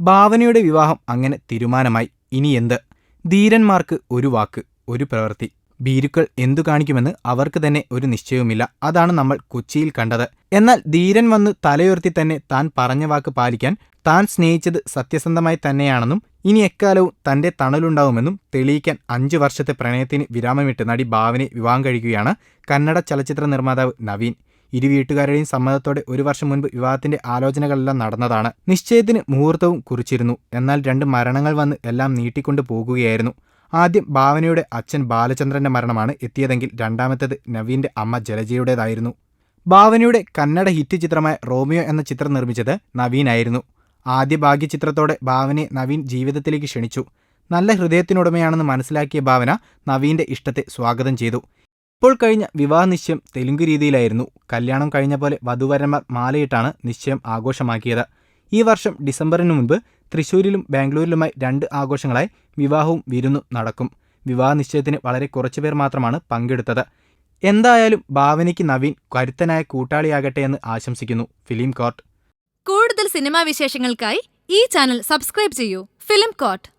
ഭാവനയുടെ വിവാഹം അങ്ങനെ തീരുമാനമായി. ഇനി എന്ത്? ധീരന്മാർക്ക് ഒരു വാക്ക് ഒരു പ്രവൃത്തി. ഭീരുക്കൾ എന്തു കാണിക്കുമെന്ന് അവർക്ക് തന്നെ ഒരു നിശ്ചയവുമില്ല. അതാണ് നമ്മൾ കൊച്ചിയിൽ കണ്ടത്. എന്നാൽ ധീരൻ വന്ന് തലയുയർത്തി തന്നെ താൻ പറഞ്ഞ വാക്ക് പാലിക്കാൻ താൻ സ്നേഹിച്ചത് സത്യസന്ധമായി തന്നെയാണെന്നും ഇനി എക്കാലവും തന്റെ തണലുണ്ടാവുമെന്നും തെളിയിക്കാൻ അഞ്ചു വർഷത്തെ പ്രണയത്തിന് വിരാമമിട്ട് നടി ഭാവനെ വിവാഹം കഴിക്കുകയാണ് കന്നഡ ചലച്ചിത്ര നിർമ്മാതാവ് നവീൻ. ഇരു വീട്ടുകാരുടെയും സമ്മതത്തോടെ ഒരു വർഷം മുൻപ് വിവാഹത്തിന്റെ ആലോചനകളെല്ലാം നടന്നതാണ്. നിശ്ചയത്തിന് മുഹൂർത്തവും കുറിച്ചിരുന്നു. എന്നാൽ രണ്ട് മരണങ്ങൾ വന്ന് എല്ലാം നീട്ടിക്കൊണ്ടു പോകുകയായിരുന്നു. ആദ്യം ഭാവനയുടെ അച്ഛൻ ബാലചന്ദ്രന്റെ മരണമാണ് എത്തിയതെങ്കിൽ രണ്ടാമത്തേത് നവീന്റെ അമ്മ ജലജയുടേതായിരുന്നു. ഭാവനയുടെ കന്നഡ ഹിറ്റ് ചിത്രമായ റോമിയോ എന്ന ചിത്രം നിർമ്മിച്ചത് നവീനായിരുന്നു. ആദ്യ ഭാഗ്യ ചിത്രത്തോടെ ഭാവനയെ നവീൻ ജീവിതത്തിലേക്ക് ക്ഷണിച്ചു. നല്ല ഹൃദയത്തിനുടമയാണെന്ന് മനസ്സിലാക്കിയ ഭാവന നവീന്റെ ഇഷ്ടത്തെ സ്വാഗതം ചെയ്തു. ഇപ്പോൾ കഴിഞ്ഞ വിവാഹ നിശ്ചയം തെലുങ്ക് രീതിയിലായിരുന്നു. കല്യാണം കഴിഞ്ഞ പോലെ വധുവരന്മാർ മാലയിട്ടാണ് നിശ്ചയം ആഘോഷമാക്കിയത്. ഈ വർഷം ഡിസംബറിന് മുൻപ് തൃശൂരിലും ബാംഗ്ലൂരിലുമായി രണ്ട് ആഘോഷങ്ങളായി വിവാഹവും വിരുന്നും നടക്കും. വിവാഹ നിശ്ചയത്തിന് വളരെ കുറച്ചുപേർ മാത്രമാണ് പങ്കെടുത്തത്. എന്തായാലും ഭാവനയ്ക്ക് നവീൻ കരുത്തനായ കൂട്ടാളിയാകട്ടെ എന്ന് ആശംസിക്കുന്നു ഫിലിം കോർട്ട്. കൂടുതൽ സിനിമാ വിശേഷങ്ങൾക്കായി ഈ ചാനൽ സബ്സ്ക്രൈബ് ചെയ്യൂ. Film coat